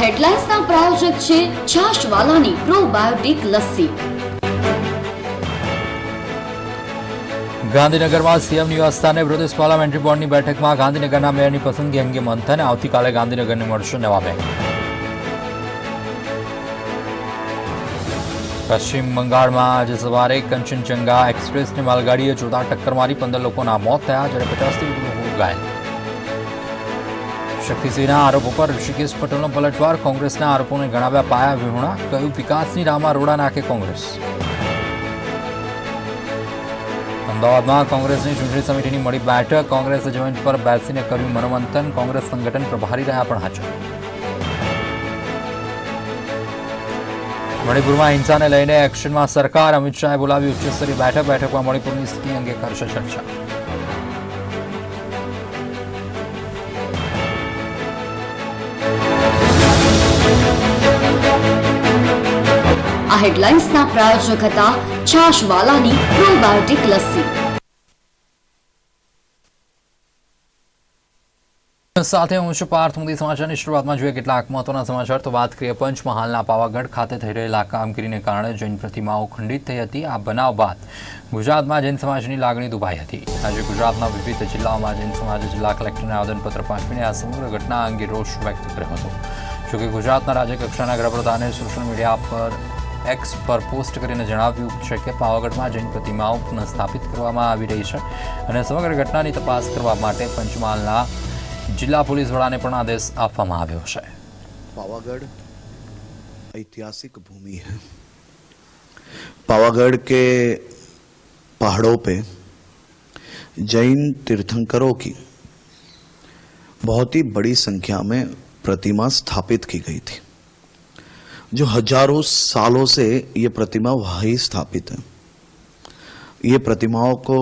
હેડલાઇન્સના પ્રાયોજક છે છાશવાલાની પ્રોબાયોટિક લસ્સી. ગાંધીનગરમાં સીએમ નિવાસસ્થાને પ્રદેશ પાર્લામેન્ટરી બોર્ડની બેઠકમાં ગાંધીનગરના મેયરની પસંદગી અંગે મંથન. આવતીકાલે ગાંધીનગરને મળશે નવા મેયર. પશ્ચિમ બંગાળમાં આજે સવારે કંચનજંગા એક્સપ્રેસની માલગાડીએ જોતા ટક્કર મારી પંદર લોકોના મોત થયા, જ્યારે પચાસથી વધુ લોકો ઘાયલ. શક્તિસિંહના આરોપ ઉપર ઋષિકેશ પટેલનો પલટવાર. કોંગ્રેસના આરોપોને ગણાવ્યા પાયા વિહોણા. કહ્યું, વિકાસની રામાં રોડા નાખે કોંગ્રેસ. અમદાવાદમાં કોંગ્રેસની ચૂંટણી સમિતિની મળી બેઠક. કોંગ્રેસે જમીન પર બેસીને કર્યું મનોમંથન. કોંગ્રેસ સંગઠન પ્રભારી રહ્યા પણ હાજર. મણિપુરમાં હિંસાને લઈને એક્શનમાં સરકાર. અમિત શાહે બોલાવી ઉચ્ચસ્તરીય બેઠક. બેઠકમાં મણિપુરની સ્થિતિ અંગે કરશે ચર્ચા. હેડલાઇન્સના પ્રાયોજક હતા છાશવાલાની પ્રોબાયોટિક લસ્સી. સાથે હું છું પાર્થ, મોદી સમાચારની શરૂઆતમાં જોઈએ કેટલાક મહત્વના સમાચાર. તો વાત કરીએ પંચમહાલના પાવાગઢ ખાતે થઈ રહેલા કામગીરીને કારણે જૈન પ્રતિમાઓ ખંડિત થઈ હતી. આ બનાવ બાદ ગુજરાતમાં જૈન સમાજની લાગણી દુભાઈ હતી. આજે ગુજરાતના વિવિધ જિલ્લાઓમાં જૈન સમાજે જિલ્લા કલેક્ટરને આવેદનપત્ર પાઠવીને આ સમગ્ર ઘટના અંગે રોષ વ્યક્ત કર્યો હતો. જોકે ગુજરાતના રાજ્યકક્ષાના અગ્રપ્રધાને સોશિયલ મીડિયા પર એક્સ પર પોસ્ટ કરીને જણાવ્યું છે કે પાવાગઢમાં જૈન પ્રતિમાઓ પુનઃસ્થાપિત કરવામાં આવી રહી છે અને સમગ્ર ઘટનાની તપાસ કરવા માટે પંચમહાલના જિલ્લા પોલીસ વડાને પણ આદેશ આપવામાં આવ્યો છે पावागढ़ ऐतिहासिक भूमि है पावागढ़ के पहाड़ों पे जैन तीर्थंकरों की बहुत ही बड़ी संख्या में प्रतिमा स्थापित की गई थी जो हज़ारों सालों से ये प्रतिमा वहीं स्थापित है। ये प्रतिमाओं को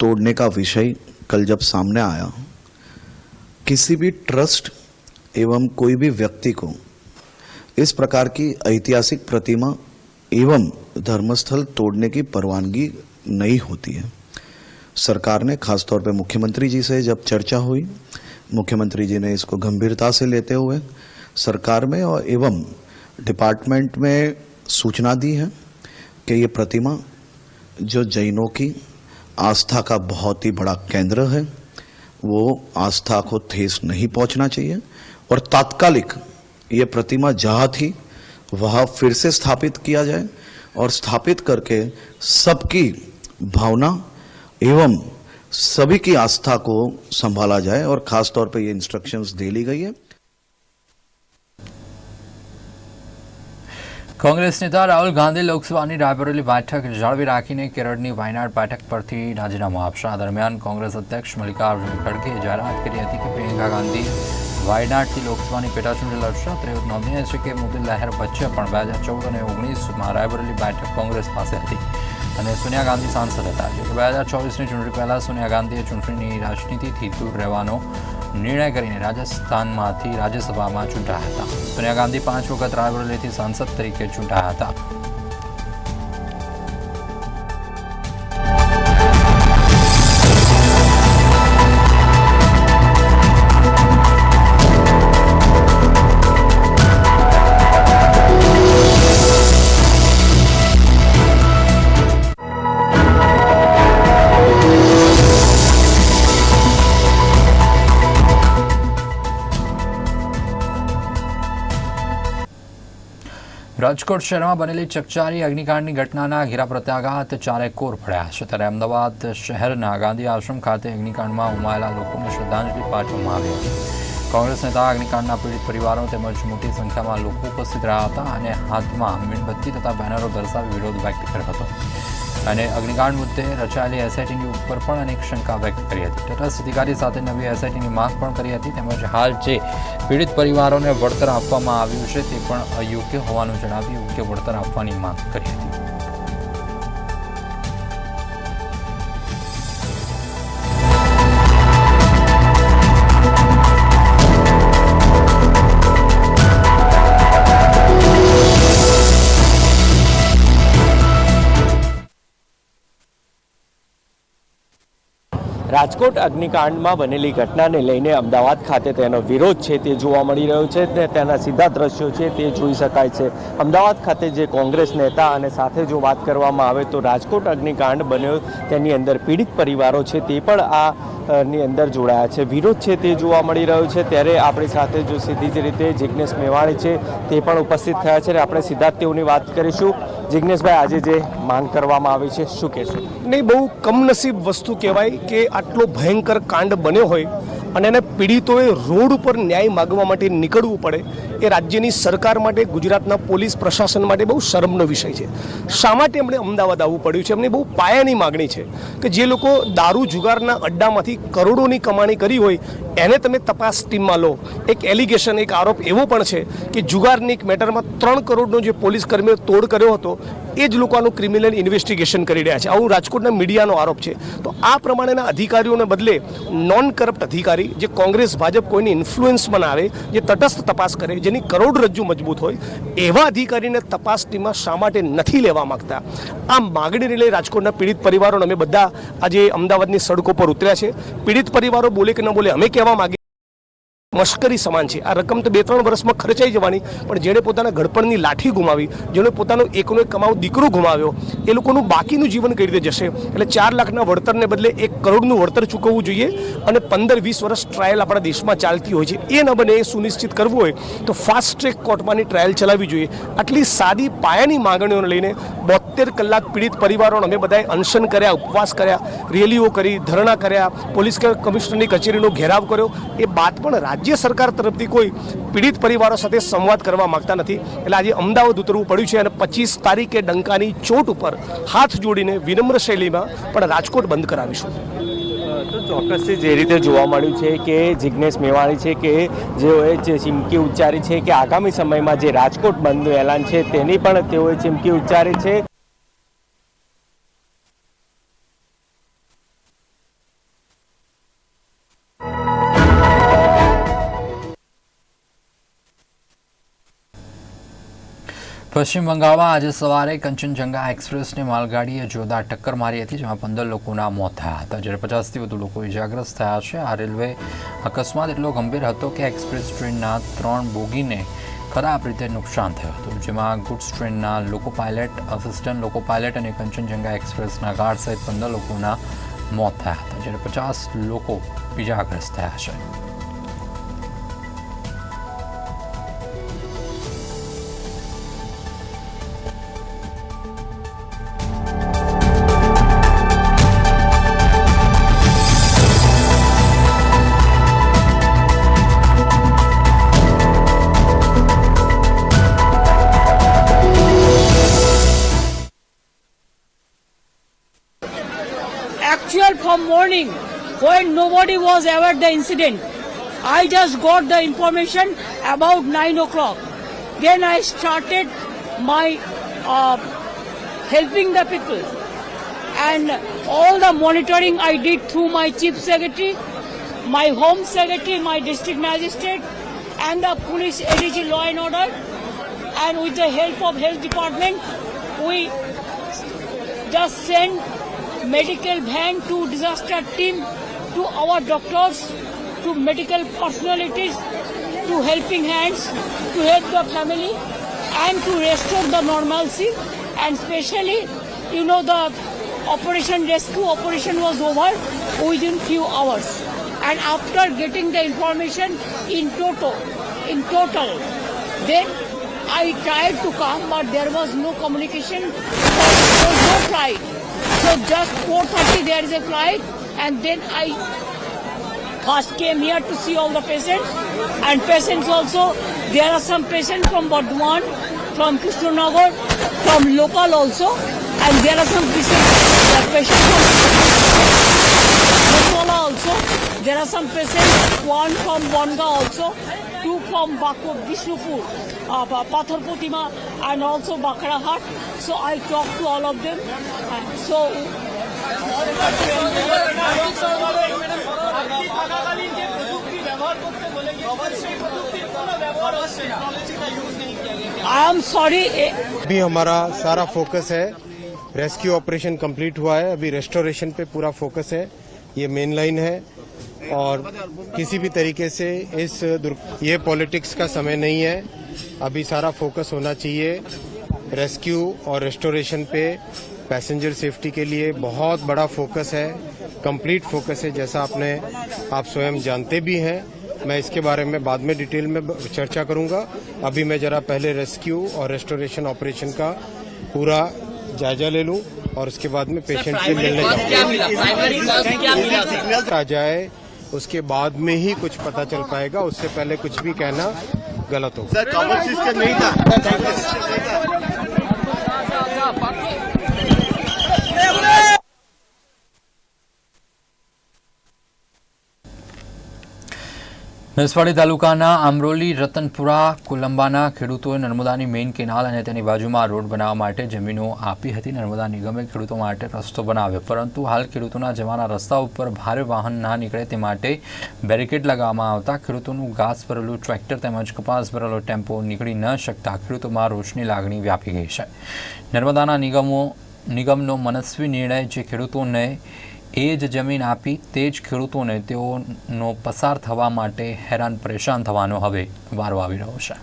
तोड़ने का विषय कल जब सामने आया, किसी भी ट्रस्ट एवं कोई भी व्यक्ति को इस प्रकार की ऐतिहासिक प्रतिमा एवं धर्मस्थल तोड़ने की परवानगी नहीं होती है। सरकार ने, खासतौर पर मुख्यमंत्री जी से जब चर्चा हुई, मुख्यमंत्री जी ने इसको गंभीरता से लेते हुए सरकार में और एवं डिपार्टमेंट में सूचना दी है कि ये प्रतिमा जो जैनों की आस्था का बहुत ही बड़ा केंद्र है, वो आस्था को ठेस नहीं पहुँचना चाहिए और तात्कालिक ये प्रतिमा जहाँ थी, वहाँ फिर से स्थापित किया जाए और स्थापित करके सबकी भावना एवं सभी की आस्था को संभाला जाए और खास तौर पे ये इंस्ट्रक्शंस दे ली गई है। કોંગ્રેસ નેતા રાહુલ ગાંધી લોકસભાની રાયબરેલી બેઠક જાળવી રાખીને કેરળની વાયનાડ બેઠક પરથી રાજીનામું આપશે. આ દરમિયાન કોંગ્રેસ અધ્યક્ષ મલ્લિકાર્જુન ખડગેએ જાહેરાત કરી હતી કે પ્રિયંકા ગાંધી વાયનાડથી લોકસભાની પેટાચૂંટણી લડશે. અત્રે નોંધનીય છે કે મોદી લહેર વચ્ચે પણ બે હજાર ચૌદ અને ઓગણીસમાં રાયબરેલી બેઠક કોંગ્રેસ પાસે હતી અને સોનિયા ગાંધી સાંસદ હતા. જોકે બે હજાર ચોવીસની ચૂંટણી પહેલાં સોનિયા ગાંધીએ ચૂંટણીની રાજનીતિથી દૂર રહેવાનો નિર્ણય કરીને રાજસ્થાનમાંથી રાજ્યસભામાં ચૂંટાયા હતા. સોનિયા ગાંધી પાંચ વખત રાયબરેલીથી સાંસદ તરીકે ચૂંટાયા હતા. રાજકોટ શહેરમાં બનેલી ચકચારી અગ્નિકાંડની ઘટનાના ઘેરા પ્રત્યાઘાત ચારે કોર પડ્યા છે. ત્યારે અમદાવાદ શહેરના ગાંધી આશ્રમ ખાતે અગ્નિકાંડમાં ઉમાયેલા લોકોને શ્રદ્ધાંજલિ પાઠવવામાં આવી હતી. કોંગ્રેસ નેતા, અગ્નિકાંડના પીડિત પરિવારો તેમજ મોટી સંખ્યામાં લોકો ઉપસ્થિત રહ્યા હતા અને હાથમાં મીણબત્તી તથા બેનરો દર્શાવી વિરોધ વ્યક્ત કર્યો હતો. અને અગ્નિકાંડ મુદ્દે રચાયેલી એસઆઈટીની ઉપર પણ અનેક શંકા વ્યક્ત કરી હતી. તટસ્થ અધિકારી સાથે નવી એસઆઈટીની માંગ પણ કરી હતી. તેમજ હાલ જે પીડિત પરિવારોને વળતર આપવામાં આવ્યું છે તે પણ અયોગ્ય હોવાનું જણાવી યોગ્ય વળતર આપવાની માંગ કરી હતી. રાજકોટ અગ્નિકાંડમાં બનેલી ઘટનાને લઈને અમદાવાદ ખાતે તેનો વિરોધ છે તે જોવા મળી રહ્યો છે ને તેના સીધા દ્રશ્યો છે તે જોઈ શકાય છે. અમદાવાદ ખાતે જે કોંગ્રેસ નેતા અને સાથે જો વાત કરવામાં આવે તો રાજકોટ અગ્નિકાંડ બન્યો તેની અંદર પીડિત પરિવારો છે તે પણ આ ની અંદર જોડાયા છે. વિરોધ છે તે જોવા મળી રહ્યો છે ત્યારે આપણી સાથે જો સીધી જ રીતે જિજ્ઞેશ મેવાણી છે તે પણ ઉપસ્થિત થયા છે અને આપણે જ તેઓની વાત કરીશું. જિજ્ઞેશભાઈ આજે જે માંગ કરવામાં આવી છે, શું કહેશો? નહીં, બહુ કમનસીબ વસ્તુ કહેવાય કે આટલો ભયંકર કાંડ બન્યો હોય અને એને પીડિતોએ રોડ ઉપર ન્યાય માગવા માટે નીકળવું પડે એ રાજ્યની સરકાર માટે, ગુજરાતના પોલીસ પ્રશાસન માટે બહુ શરમનો વિષય છે. શા માટે એમણે અમદાવાદ આવવું પડ્યું છે? એમની બહુ પાયાની માગણી છે કે જે લોકો દારૂ જુગારના અડ્ડામાંથી કરોડોની કમાણી કરી હોય, એને તમે તપાસ ટીમમાં લો. એક એલિગેશન, એક આરોપ એવો પણ છે કે જુગારની એક મેટરમાં ત્રણ કરોડનો જે પોલીસ કર્મીઓ તોડ કર્યો હતો, એ જ લોકોનું ક્રિમિનલ ઇન્વેસ્ટિગેશન કરી રહ્યા છે. આવું રાજકોટના મીડિયાનો આરોપ છે. તો આ પ્રમાણેના અધિકારીઓને બદલે નોન કરપ્ટ અધિકારી, જે કોંગ્રેસ, ભાજપ કોઈની ઇન્ફ્લુઅન્સમાં આવે જે તટસ્થ તપાસ કરે જેની કરોડરજ્જુ મજબૂત હોય, એવા અધિકારીને તપાસ ટીમમાં શા માટે નથી લેવા માગતા? આ માગણીને લઈ રાજકોટના પીડિત પરિવારોને અમે બધા આજે અમદાવાદની સડકો પર ઉતર્યા છે. પીડિત પરિવારો બોલે કે ન બોલે અમે કહેવા માંગીએ મશ્કરી સમાન છે. આ રકમ તો બે ત્રણ વર્ષમાં ખર્ચાઈ જવાની, પણ જેણે પોતાના ઘડપણની લાઠી ગુમાવી, જેણે પોતાનો એકનો એક કમાવ દીકરો ગુમાવ્યો, એ લોકોનું બાકીનું જીવન કઈ રીતે જશે? એટલે ચાર લાખના વળતરને બદલે એક કરોડનું વળતર ચૂકવવું જોઈએ અને પંદર વીસ વર્ષ ટ્રાયલ આપણા દેશમાં ચાલતી હોય છે. એ ન બને, એ સુનિશ્ચિત કરવું હોય, તો ફાસ્ટ ટ્રેક કોર્ટમાંની ટ્રાયલ ચલાવવી જોઈએ. આટલી સાદી પાયાની માંગણીઓને લઈને બોતેર કલાક પીડિત પરિવારોને અમે બધાએ અનશન કર્યા, ઉપવાસ કર્યા, રેલીઓ કરી, ધરણા કર્યા, પોલીસ કમિશનરની કચેરીનો ઘેરાવ કર્યો. એ બાદ પણ રાજ્ય સરકાર તરફથી કોઈ પીડિત પરિવારો સાથે સંવાદ કરવા માંગતા નથી. એટલે આજે અમદાવાદ ઉતરવું પડ્યું છે અને પચીસ તારીખે ડંકાની ચોટ ઉપર હાથ જોડીને વિનમ્ર શૈલીમાં પણ રાજકોટ બંધ કરાવીશું. ચોક્કસથી જે રીતે જોવા મળ્યું છે કે જિજ્ઞેશ મેવાણી છે કે જેઓએ જે ચીમકી ઉચ્ચારી છે કે આગામી સમયમાં જે રાજકોટ બંધનું એલાન છે તેની પણ તેઓએ ચીમકી ઉચ્ચારી છે. પશ્ચિમ બંગાળમાં આજે સવારે કંચનજંગા એક્સપ્રેસની માલગાડીએ જોરદાર ટક્કર મારી હતી, જેમાં પંદર લોકોના મોત થયા હતા. જ્યારે પચાસથી વધુ લોકો ઇજાગ્રસ્ત થયા છે. આ રેલવે અકસ્માત એટલો ગંભીર હતો કે એક્સપ્રેસ ટ્રેનના ત્રણ બોગીને ખરાબ રીતે નુકસાન થયું હતું. જેમાં ગુડ્સ ટ્રેનના લોકો પાયલટ, અસિસ્ટન્ટ લોકો પાયલટ અને કંચનજંગા એક્સપ્રેસના ગાર્ડ સહિત પંદર લોકોના મોત થયા હતા. જ્યારે પચાસ લોકો ઇજાગ્રસ્ત થયા છે. Actual from morning when nobody was aware the incident. I just got the information about 9 o'clock. Then I started my uh, helping the people and all the monitoring I did through my chief secretary, my home secretary, my district magistrate and the police ADG law and order and with the help of health department we just send medical van to disaster team to our doctors to medical personalities to helping hands to help the family and to restore the normalcy and especially you know the operation rescue operation was over within few hours and after getting the information in total in total then I tried to come, but there was no communication. There was no flight. So just 4:30 there is a flight, and then I first came here to see all the patients, and patients also. There are some patients from Burdwan, from Krishnanagar, from local also, and there are some patients, uh, patients from Motala also. There are some patients, one from Bonga also, two from Bako, Vishnupur, uh, Pa- Pathar Putima, and also Bakrahat. So I talked to all of them. Uh, so am sorry. eh, अभी हमारा सारा focus है rescue operation complete हुआ है अभी restoration पे पूरा focus है ये मेन लाइन है और किसी भी तरीके से इस ये पॉलिटिक्स का समय नहीं है। अभी सारा फोकस होना चाहिए रेस्क्यू और रेस्टोरेशन पे पैसेंजर सेफ्टी के लिए बहुत बड़ा फोकस है कंप्लीट फोकस है जैसा आपने आप स्वयं जानते भी हैं। मैं इसके बारे में बाद में डिटेल में चर्चा करूँगा। अभी मैं जरा पहले रेस्क्यू और रेस्टोरेशन ऑपरेशन का पूरा जायजा ले लूँ और उसके बाद में पेशेंट से मिलने जाऊँगा। आ जाए उसके बाद में ही कुछ पता चल पाएगा उससे पहले कुछ भी कहना गलत होगा। નસવાડી તાલુકાના આમરોલી, રતનપુરા, કોલંબાના ખેડૂતોએ નર્મદાની મેઇન કેનાલ અને તેની બાજુમાં રોડ બનાવવા માટે જમીનો આપી હતી. નર્મદા નિગમે ખેડૂતો માટે રસ્તો બનાવ્યો, પરંતુ હાલ ખેડૂતોના જવાના રસ્તા ઉપર ભારે વાહન ના નીકળે તે માટે બેરિકેડ લગાવવામાં આવતા ખેડૂતોનું ઘાસ ભરેલું ટ્રેક્ટર તેમજ કપાસ ભરેલો ટેમ્પો નીકળી ન શકતા ખેડૂતોમાં રોષની લાગણી વ્યાપી ગઈ છે. નર્મદાના નિગમો નિગમનો મનસ્વી નિર્ણય જે ખેડૂતોને એ જ જમીન આપી તે જ ખેડૂતોને તેઓનો પસાર થવા માટે હેરાન પરેશાન થવાનો હવે વારો આવી રહ્યો છે.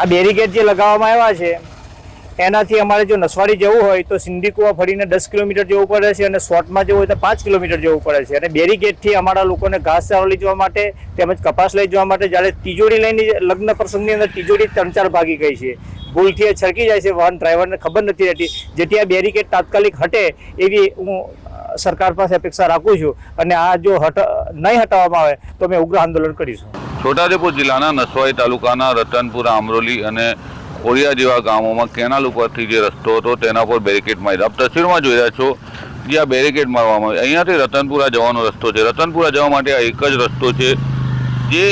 આ બેરિકેડ જે લગાવવામાં આવ્યા છે એનાથી અમારે જો નસવાડી જવું હોય તો સિંધીકુવા ફરીને દસ કિલોમીટર જવું પડે છે અને શોર્ટમાં જવું હોય તો પાંચ કિલોમીટર જવું પડે છે. અને બેરીગેટથી અમારા લોકોને ઘાસ ચારો લઈ જવા માટે તેમજ કપાસ લઈ જવા માટે જ્યારે તિજોરી લઈને લગ્ન પ્રસંગની અંદર તિજોરી ત્રણ ચાર ભાગી ગઈ છે. ભૂલથી એ છરકી જાય છે, વાહન ડ્રાઈવરને ખબર નથી રહેતી. જેથી આ બેરિકેડ તાત્કાલિક હટે એવી હું સરકાર પાસે અપેક્ષા રાખું છું. અને આ જો હટ નહીં હટાવવામાં આવે તો અમે ઉગ્ર આંદોલન કરીશું. છોટાઉદેપુર જિલ્લાના નસવાઈ તાલુકાના રતનપુર, આમરોલી અને ઓરિયા જેવા ગામોમાં કેનાલ ઉપરથી જે રસ્તો હતો, તેના પર બેરિકેડ માર્યા. આપ તસવીરમાં જોઈ રહ્યા છો જે આ બેરિકેડ મારવામાં આવ્યો. અહીંયાથી રતનપુરા જવાનો રસ્તો છે. રતનપુરા જવા માટે આ એક જ રસ્તો છે, જે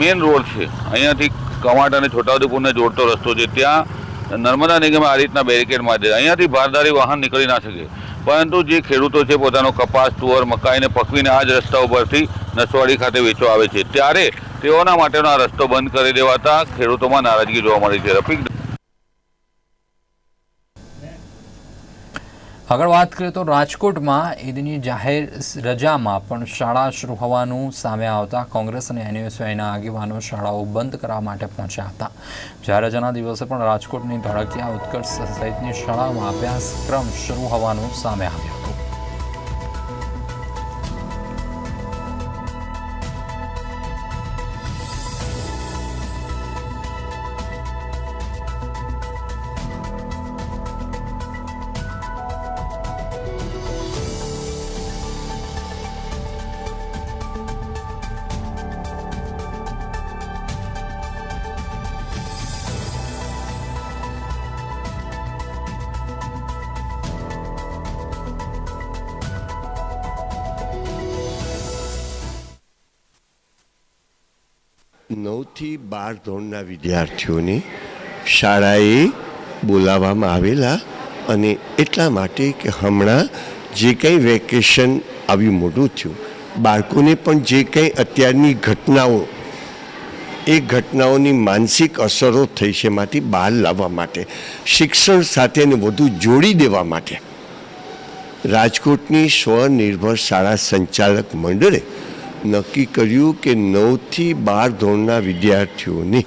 મેઇન રોડ છે. અહીંયાથી કમાટ અને છોટાઉદેપુરને જોડતો રસ્તો છે. ત્યાં નર્મદા નિગમે આ રીતના બેરિકેડ મારી દીધા. અહીંયાથી ભારદારી વાહન નીકળી ના શકે. પરંતુ જે ખેડૂતો છે પોતાનો કપાસ, તુવર, મકાઈને પકવીને આ જ રસ્તા ઉપરથી નસવાડી ખાતે વેચવા આવે છે. ત્યારે તેઓના માટેનો આ રસ્તો બંધ કરી દેવાતા ખેડૂતોમાં નારાજગી જોવા મળી છે. રફીક આગળ વાત કરીએ તો રાજકોટમાં ઈદની જાહેર રજામાં પણ શાળા શરૂ હોવાનું સામે આવતા કોંગ્રેસ અને એનયુએસઆઈના આગેવાનો શાળાઓ બંધ કરવા માટે પહોંચ્યા હતા. જાહેર રજાના દિવસે પણ રાજકોટની ધડકિયા ઉત્કર્ષ સહિતની શાળાઓમાં અભ્યાસક્રમ શરૂ હોવાનું સામે આવ્યું. નવથી બાર ધોરણના વિદ્યાર્થીઓને શાળાએ બોલાવવામાં આવેલા અને એટલા માટે કે હમણાં જે કંઈ વેકેશન આવ્યું મોટું થયું, બાળકોને પણ જે કંઈ અત્યારની ઘટનાઓ, એ ઘટનાઓની માનસિક અસરો થઈ છે એમાંથી બહાર લાવવા માટે, શિક્ષણ સાથેને વધુ જોડી દેવા માટે. રાજકોટની સ્વનિર્ભર શાળા સંચાલક મંડળે નક્કી કર્યું કે નવથી બાર ધોરણના વિદ્યાર્થીઓને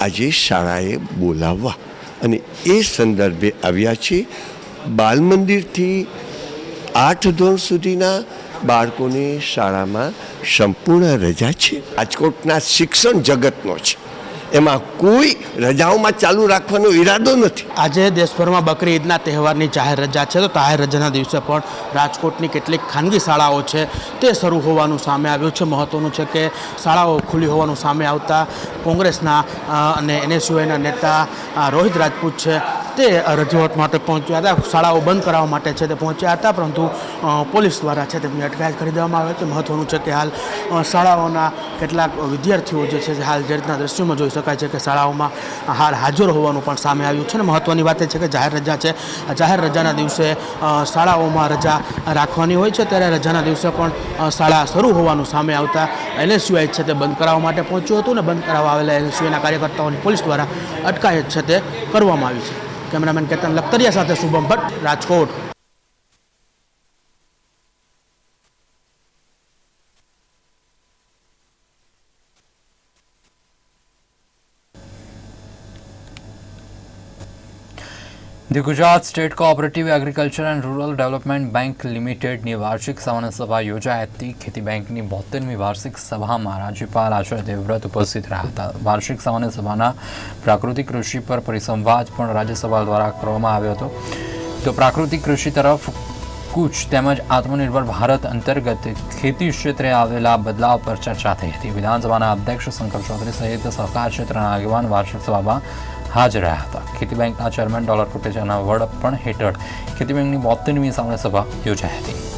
આજે શાળાએ બોલાવવા. અને એ સંદર્ભે આવ્યા છે બાલ મંદિરથી આઠ ધોરણ સુધીના બાળકોને શાળામાં સંપૂર્ણ રજા છે. રાજકોટના શિક્ષણ જગતનો છે. એમાં કોઈ રજાઓમાં ચાલુ રાખવાનો ઈરાદો નથી. આજે દેશભરમાં બકરી ઈદના તહેવારની જાહેર રજા છે, તો જાહેર રજાના દિવસે પણ રાજકોટની કેટલીક ખાનગી શાળાઓ છે, તે શરૂ હોવાનું સામે આવ્યું છે. મહત્ત્વનું છે કે શાળાઓ ખુલ્લી હોવાનું સામે આવતા કોંગ્રેસના અને એનએસયુઆઈના નેતા રોહિત રાજપૂત છે. તે તે રજૂઆત માટે પહોંચ્યા હતા. શાળાઓ બંધ કરાવવા માટે છે તે પહોંચ્યા હતા, પરંતુ પોલીસ દ્વારા છે તેમની અટકાયત કરી દેવામાં આવે છે મહત્ત્વનું છે કે હાલ શાળાઓના કેટલાક વિદ્યાર્થીઓ જે છે હાલ જે રીતના દ્રશ્યોમાં જોઈ શકાય છે કે શાળાઓમાં હાલ હાજર હોવાનું પણ સામે આવ્યું છે. અને મહત્ત્વની વાત એ છે કે જાહેર રજા છે, જાહેર રજાના દિવસે શાળાઓમાં રજા રાખવાની હોય છે. ત્યારે રજાના દિવસે પણ શાળા શરૂ હોવાનું સામે આવતા એનએસયુઆઈ છે તે બંધ કરાવવા માટે પહોંચ્યું હતું. અને બંધ કરાવવા આવેલા એનએસયુઆઈના કાર્યકર્તાઓની પોલીસ દ્વારા અટકાયત છે તે કરવામાં આવી છે. કેમેરામેન કેતન લખતરિયા સાથે Shubham Bhatt Rajkot. The Gujarat state cooperative agriculture and rural development bank લિમિટેડની વાર્ષિક સામાન્ય સભા યોજાઈ હતી ખેતી બેંકની બોતેરમી વાર્ષિક સભામાં રાજ્યપાલ આચાર્ય દેવવ્રત ઉપસ્થિત રહ્યા હતા. વાર્ષિક સામાન્ય સભાના પ્રાકૃતિક કૃષિ પર પરિસંવાદ પણ રાજ્યસભા દ્વારા કરવામાં આવ્યો હતો. તો પ્રાકૃતિક કૃષિ તરફ કૂચ તેમજ આત્મનિર્ભર ભારત અંતર્ગત ખેતી ક્ષેત્રે આવેલા બદલાવ પર ચર્ચા થઈ હતી. વિધાનસભાના અધ્યક્ષ શંકર ચૌધરી સહિત સહકાર ક્ષેત્રના આગેવાન વાર્ષિક સભામાં હાજર રહ્યા હતા. ખેતી બેંકના ચેરમેન ડોલર કોટેચાના વડપણ હેઠળ ખેતી બેંકની બોતેરમી સામાન્ય સભા યોજાઈ હતી.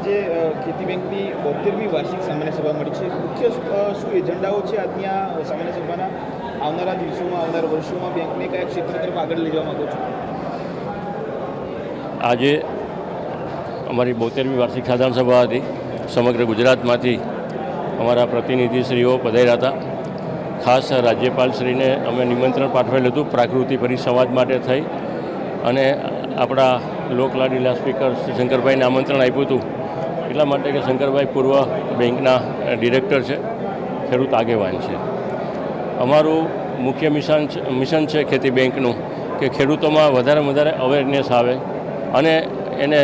આજે ખેતી બેંકની બોતેરમી વાર્ષિક સામાન્ય સભા મળી છે. મુખ્ય શું એજન્ડાઓ છે આજની આ સામાન્ય સભાના? આવનારા દિવસોમાં, આવનારા વર્ષોમાં બેંકને કયા ક્ષેત્ર તરફ આગળ લઈ જવા માંગો છો? આજે અમારી બોતેરમી વાર્ષિક સાધારણ સભા હતી. સમગ્ર ગુજરાતમાંથી અમારા પ્રતિનિધિશ્રીઓ પધાર્યા હતા. ખાસ રાજ્યપાલશ્રીને અમે નિમંત્રણ પાઠવેલું હતું પ્રાકૃતિક પરિસંવાદ માટે થઈ. અને આપણા લોકલાડીલા સ્પીકર શંકરભાઈને આમંત્રણ આપ્યું હતું એટલા માટે કે શંકરભાઈ પૂર્વ બેંકના ડિરેક્ટર છે, ખેડૂત આગેવાન છે. અમારું મુખ્ય મિશન મિશન છે ખેતી બેંકનું, કે ખેડૂતોમાં વધારે વધારે અવેરનેસ આવે અને એને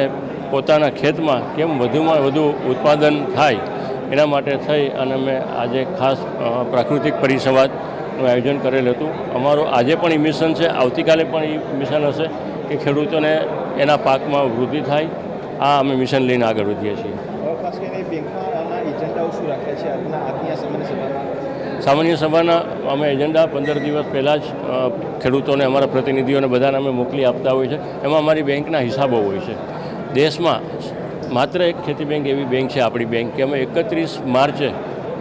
પોતાના ખેતમાં કેમ વધુમાં વધુ ઉત્પાદન થાય એના માટે થઈ અને અમે આજે ખાસ પ્રાકૃતિક પરિસંવાદનું આયોજન કરેલ હતું. અમારું આજે પણ એ મિશન છે, આવતીકાલે પણ એ મિશન હશે કે ખેડૂતોને એના પાકમાં વૃદ્ધિ થાય આ અમે મિશન લઈને આગળ વધીએ છીએ. સામાન્ય સભાના અમે એજન્ડા પંદર દિવસ પહેલાં જ ખેડૂતોને અમારા પ્રતિનિધિઓને બધાને અમે મોકલી આપતા હોય છે. એમાં અમારી બેંકના હિસાબો હોય છે. દેશમાં માત્ર એક ખેતી બેંક એવી બેંક છે આપણી બેંક કે અમે એકત્રીસ માર્ચે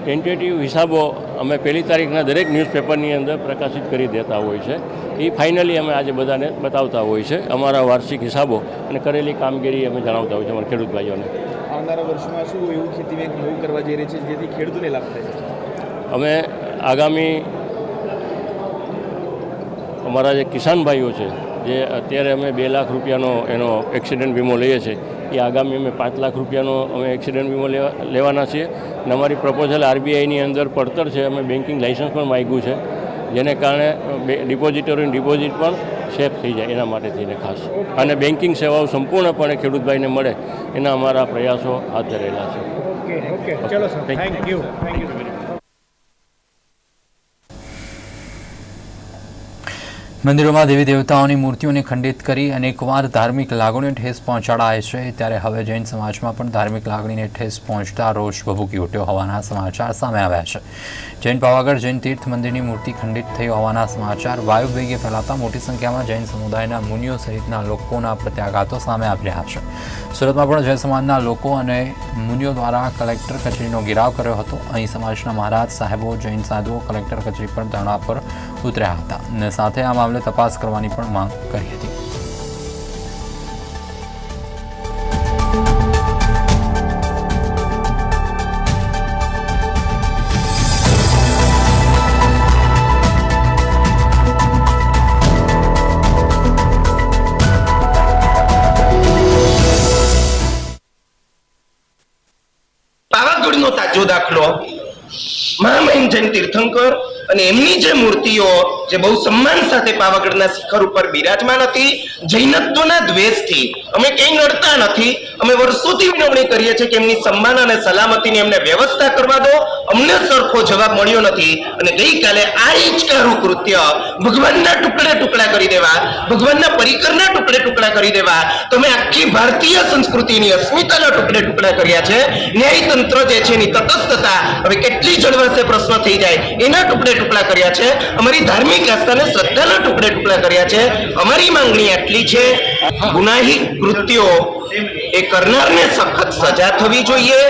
ટેન્ટેટિવ હિસાબો અમે પહેલી તારીખના દરેક ન્યૂઝપેપરની અંદર પ્રકાશિત કરી દેતા હોય છે. એ ફાઇનલી અમે આજે બધાને બતાવતા હોય છે. અમારા વાર્ષિક હિસાબો અને કરેલી કામગીરી અમે જણાવતા હોય છે અમારા ખેડૂત ભાઈઓને. આવનારા વર્ષમાં શું એવું ખેતી બેંક નવું કરવા જઈ રહી છે જેથી ખેડૂતોને લાભ થાય અમે આગામી અમારા જે કિસાન ભાઈઓ છે જે અત્યારે અમે બે લાખ રૂપિયાનો એનો એક્સિડન્ટ વીમો લઈએ છીએ એ આગામી અમે પાંચ લાખ રૂપિયાનો અમે એક્સિડન્ટ વીમો લેવા લેવાના છીએ. અને અમારી પ્રપોઝલ આરબીઆઈની અંદર પડતર છે. અમે બેન્કિંગ લાઇસન્સ પણ માગ્યું છે. જેને કારણે ડિપોઝિટરોની ડિપોઝિટ પણ સેફ થઈ જાય એના માટે થઈને ખાસ. અને બેન્કિંગ સેવાઓ સંપૂર્ણપણે ખેડૂતભાઈને મળે એના અમારા પ્રયાસો હાથ ધરેલા છે. ઓકે ઓકે ચલો sir thank you thank you મંદિરોમાં દેવી દેવતાઓની મૂર્તિઓને ખંડિત કરી અનેકવાર ધાર્મિક લાગણીને ઠેસ પહોંચાડાય છે. ત્યારે હવે જૈન સમાજમાં પણ ધાર્મિક લાગણીને ઠેસ પહોંચતા રોષ ભભૂકી ઉઠ્યો હોવાના સમાચાર સામે આવ્યા છે. જૈન પાવાગઢ જૈન તીર્થ મંદિરની મૂર્તિ ખંડિત થઈ હોવાના સમાચાર વાયુ વેગે ફેલાતા મોટી સંખ્યામાં જૈન સમુદાયના મુનિઓ સહિતના લોકોના પ્રત્યાઘાતો સામે આવી રહ્યા છે. સુરતમાં પણ જૈન સમાજના લોકો અને મુનિઓ દ્વારા કલેક્ટર કચેરીનો ઘેરાવ કર્યો હતો. અહીં સમાજના મહારાજ સાહેબો, જૈન સાધુઓ કલેક્ટર કચેરી પર ધરણા પર ઉતર્યા હતા અને સાથે આ મામલે તપાસ કરવાની પણ માંગ કરી હતી. તાજો દાખલો મહામહિમ જૈન તીર્થંકર અને એમની જે મૂર્તિઓ જે બહુ સન્માન સાથે પાવાગઢના શિખર ઉપર બિરાજમાન હતી, જૈનત્વના દ્વેષથી. અમે કંઈ નડતા નથી. અમે વર્ષોથી વિનવણી કરીએ છીએ કે એમની સન્માન અને સલામતીની એમને વ્યવસ્થા કરવા દો. અમને સરખો જવાબ મળ્યો નથી. અને ગઈકાલે આ હિચકારું કૃત્ય ભગવાનના ટુકડે ટુકડા કરી દેવા, ભગવાનના પરિકરના ટુકડે ટુકડા કરી દેવા. તમે આખી ભારતીય સંસ્કૃતિની અસ્મિતાના ટુકડે ટુકડા કર્યા છે. ન્યાયતંત્ર જે છે એની તટસ્થતા હવે કેટલી જળવાશે પ્રશ્ન થઈ જાય. એના ટુકડે ટુકડા કર્યા છે. અમારી ધાર્મિક આસ્થાને શ્રદ્ધાના ટુકડે ટુકડા કર્યા છે. અમારી માંગણી આટલી છે. ગુનાહિત કૃત્યો એ કરનારને સખત સજા થવી જોઈએ.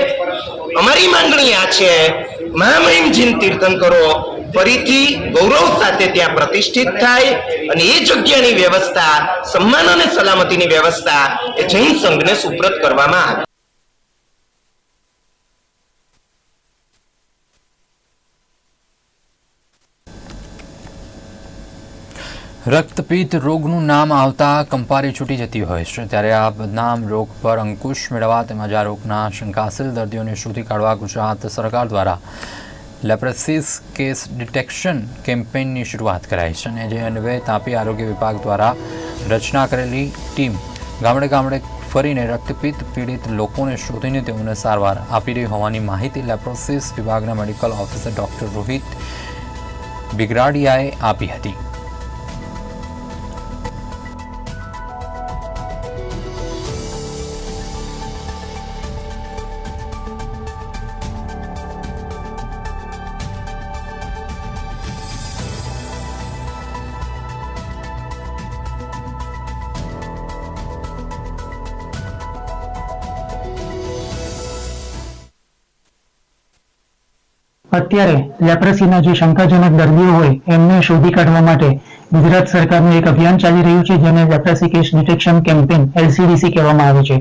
અમારી માંગણી આ છે. મહામહિમ જીન તીર્થંકરો ફરીથી ગૌરવ સાથે ત્યાં પ્રતિષ્ઠિત થાય અને એ જગ્યાની વ્યવસ્થા, સન્માન અને સલામતીની વ્યવસ્થા એ જૈન સંઘને સુપ્રત કરવામાં આવે. રક્તપિત્ત રોગનું નામ આવતા કંપારી છૂટી જતી હોય છે. ત્યારે આ બદનામ રોગ પર અંકુશ મેળવવા તેમજ આ રોગના શંકાશીલ દર્દીઓને શોધી કાઢવા ગુજરાત સરકાર દ્વારા લેપ્રેસિસ કેસ ડિટેક્શન કેમ્પેઇનની શરૂઆત કરાઈ છે અને જે અન્વયે તાપી આરોગ્ય વિભાગ દ્વારા રચના કરેલી ટીમ ગામડે ગામડે ફરીને રક્તપિત્ત પીડિત લોકોને શોધીને તેઓને સારવાર આપી રહી હોવાની માહિતી લેપ્રોસિસ વિભાગના મેડિકલ ઓફિસર ડૉક્ટર રોહિત બિગરાડિયાએ આપી હતી. અત્યારે લેપ્રસીના જે શંકાજનક દર્દીઓ હોય, એમને શોધી કાઢવા માટે ગુજરાત સરકારનું એક અભિયાન ચાલી રહ્યું છે, જેને leprosy case detection campaign, LCDC કહેવામાં આવે છે.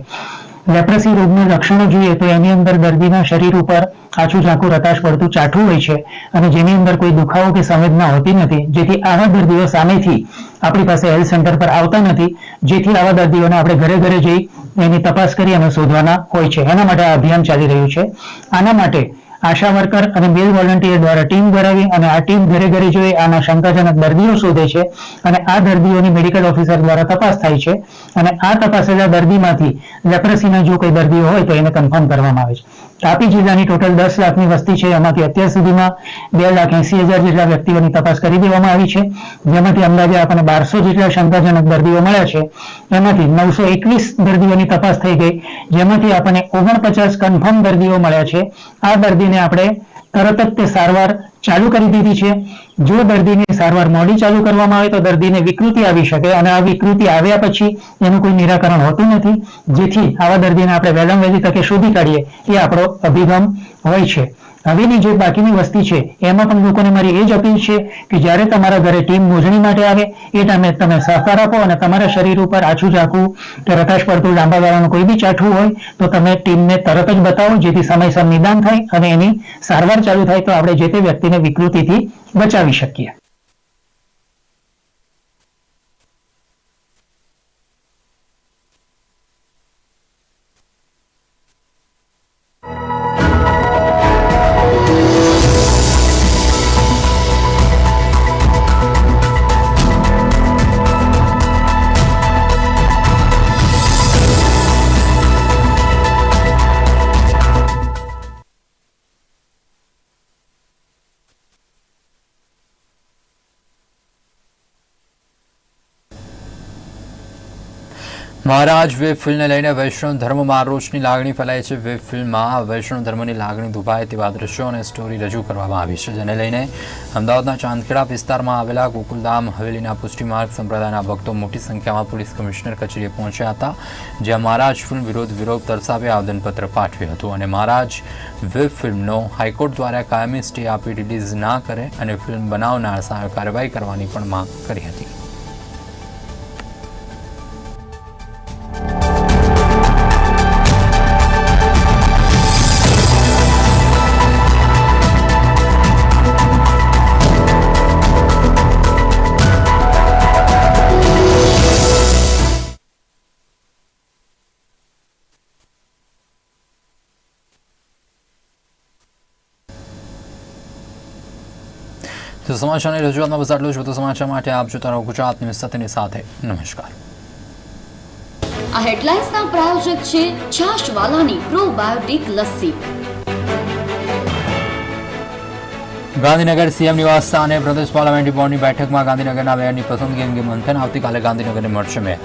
લેપ્રસી રોગના લક્ષણો જોઈએ તો એની અંદર દર્દીના શરીર ઉપર આછું ઝાંખું રતાશ પડતું ચાઠું હોય છે અને જેની અંદર કોઈ દુખાવો કે સંવેદના હોતી નથી. જેથી આવા દર્દીઓ સામેથી આપણી પાસે હેલ્થ સેન્ટર પર આવતા નથી. જેથી આવા દર્દીઓને આપણે ઘરે ઘરે જઈ એની તપાસ કરી અને શોધવાના હોય છે. એના માટે આ અભિયાન ચાલી રહ્યું છે. આના માટે આશા વર્કર અને બે વોલન્ટિયર દ્વારા ટીમ બનાવી અને આ ટીમ ઘરે ઘરે જોઈ આના શંકાજનક દર્દીઓ શોધે છે અને આ દર્દીઓની મેડિકલ ઓફિસર દ્વારા તપાસ થાય છે અને આ તપાસેલા દર્દીમાંથી લેપ્રસીના જો કોઈ દર્દીઓ હોય તો એને કન્ફર્મ કરવામાં આવે છે. તાપી જિલ્લાની ટોટલ દસ લાખની વસ્તી છે. એમાંથી અત્યાર સુધીમાં બે લાખ એસી હજાર જેટલા વ્યક્તિઓની તપાસ કરી દેવામાં આવી છે. જેમાંથી અંદાજે આપણને બારસો જેટલા શંકાજનક દર્દીઓ મળ્યા છે. એમાંથી નવસો એકવીસ દર્દીઓની તપાસ થઈ ગઈ. જેમાંથી આપણને ઓગણપચાસ કન્ફર્મ દર્દીઓ મળ્યા છે. આ દર્દીને આપણે તરત જ તે સારવાર ચાલુ કરી દીધી છે. જો દર્દીની સારવાર મોડી ચાલુ કરવામાં આવે તો દર્દીને વિકૃતિ આવી શકે અને આ વિકૃતિ આવ્યા પછી એનું કોઈ નિરાકરણ હોતું નથી. જેથી આવા દર્દીને આપણે વહેલામ વહેલી તકે શોધી કાઢીએ એ આપણો અભિગમ હોય છે. હવેની જે બાકીની વસ્તી છે, એમાં પણ લોકોને મારી એ જ અપીલ છે કે જ્યારે તમારા ઘરે ટીમ મોજણી માટે આવે, એ ટાઈમે તમે સહકાર આપો અને તમારા શરીર ઉપર આછું ઝાકું કે રકાશ પડતું લાંબા ગાળાનું કોઈ બી ચાઠું હોય, તો તમે ટીમને તરત જ બતાવો, જેથી સમયસર નિદાન થાય અને એની સારવાર ચાલુ થાય, તો આપણે જે તે વ્યક્તિને વિકૃતિથી બચાવી શકીએ. મહારાજ, વેબ ફિલ્મને લઈને વૈષ્ણવ ધર્મમાં રોષની લાગણી ફેલાય છે. વેબ ફિલ્મમાં વૈષ્ણવ ધર્મની લાગણી દુભાય તેવા દ્રશ્યો અને સ્ટોરી રજૂ કરવામાં આવી છે, જેને લઈને અમદાવાદના ચાંદખેડા વિસ્તારમાં આવેલા ગોકુલધામ હવેલીના પુષ્ટિમાર્ગ સંપ્રદાયના ભક્તો મોટી સંખ્યામાં પોલીસ કમિશનર કચેરીએ પહોંચ્યા હતા, જ્યાં મહારાજ ફિલ્મ વિરોધ વિરોધ દર્શાવી આવેદનપત્ર પાઠવ્યું હતું અને મહારાજ વેબ ફિલ્મનો હાઈકોર્ટ દ્વારા કાયમી સ્ટે આપી રિલીઝ ના કરે અને ફિલ્મ બનાવનાર સામે કાર્યવાહી કરવાની પણ માંગ કરી હતી. તો તો સમાચારની રજૂઆતમાં બસ આટલું જ વધુ સમાચાર માટે આપ જોતા રહો ગુજરાત ન્યૂઝ સત્યની સાથે નમસ્કાર આ હેડલાઇન્સના પ્રાયોજક છે છાશવાલાની પ્રોબાયોટિક લસ્સી ગાંધીનગર સીએમ નિવાસ સ્થાને પ્રદેશ પાર્લામેન્ટરી બોર્ડની બેઠકમાં ગાંધીનગરના મેયરની પસંદગી અંગે મંથન આવતીકાલે ગાંધીનગરને મળશે મેયર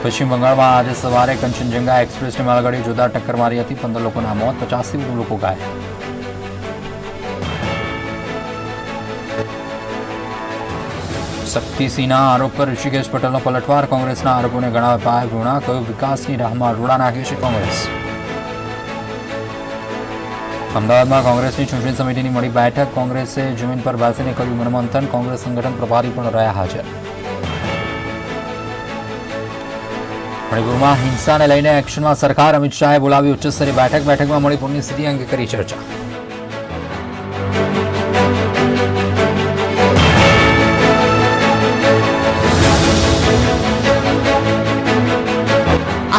પશ્ચિમ બંગાળમાં આજે સવારે કંચનજંગા એક્સપ્રેસની માલગાડી જોરદાર ટક્કર મારી હતી પંદર લોકોના મોત પચાસથી વધુ લોકો ઘાયલ શક્તિસિંહના આરોપ પર ઋષિકેશ પટેલનો પલટવાર. કોંગ્રેસના આરોપોને ગણાવ્યા પાય વૃણા કહ્યું વિકાસની રાહમાં રોડા નાખી છે કોંગ્રેસ? અમદાવાદમાં કોંગ્રેસની ચૂંટણી સમિતિની મળી બેઠક. કોંગ્રેસે જમીન પર બેસીને કર્યું મનમંથન કોંગ્રેસ સંગઠન પ્રભારી પણ રહ્યા હાજર. મણિપુરમાં હિંસાને લઈને એક્શનમાં સરકાર. અમિત શાહે બોલાવી ઉચ્ચસ્તરીય બેઠક. બેઠકમાં મણિપુરની સ્થિતિ અંગે કરી ચર્ચા.